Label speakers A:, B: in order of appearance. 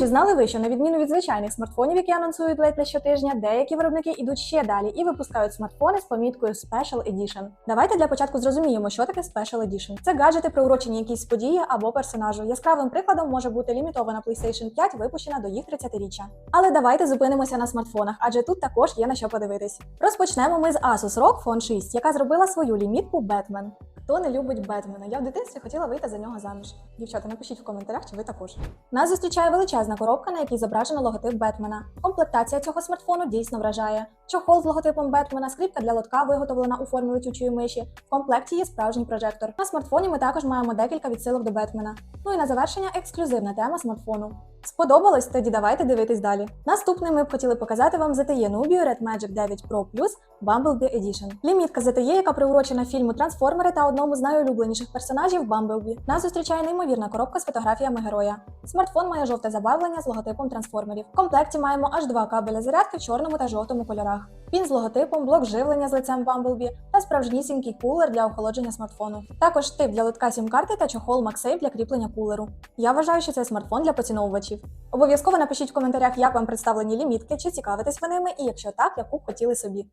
A: чи знали ви, що на відміну від звичайних смартфонів, які анонсують ледь не щотижня, деякі виробники йдуть ще далі і випускають смартфони з поміткою Special Edition. Давайте для початку зрозуміємо, що таке Special Edition. Це гаджети, приурочені якійсь події або персонажу. Яскравим прикладом може бути лімітована PlayStation 5, випущена до їх 30-річчя. Але давайте зупинимося на смартфонах, адже тут також є на що подивитись. Розпочнемо ми з Asus ROG Phone 6, яка зробила свою лімітку Batman. Хто не любить Бетмена? Я в дитинстві хотіла вийти за нього заміж. Дівчата, напишіть в коментарях, чи ви також. Нас зустрічає величезна коробка, на якій зображено логотип Бетмена. Комплектація цього смартфону дійсно вражає. Чохол з логотипом Бетмена, скріпка для лотка, виготовлена у формі летючої миші. В комплекті є справжній прожектор. На смартфоні ми також маємо декілька відсилок до Бетмена. Ну і на завершення ексклюзивна тема смартфону. Сподобалось? Тоді давайте дивитись далі. Наступним ми б хотіли показати вам ZTE Nubio Red Magic 9 Pro Plus Bumblebee Edition. Лімітка ZTE, яка приурочена фільму Трансформери та одному з найулюбленіших персонажів Bumblebee. Нас зустрічає неймовірна коробка з фотографіями героя. Смартфон має жовте забарвлення з логотипом трансформерів. В комплекті маємо аж два кабеля зарядки в чорному та жовтому кольорах. Пін з логотипом, блок живлення з лицем Bumblebee та справжнісінький кулер для охолодження смартфону. Також тип для лотка сім-карти та чохол MagSafe для кріплення кулеру. Я вважаю, що це смартфон для поціновувачів. Обов'язково напишіть в коментарях, як вам представлені лімітки, чи цікавитесь ви ними, і якщо так, яку б хотіли собі.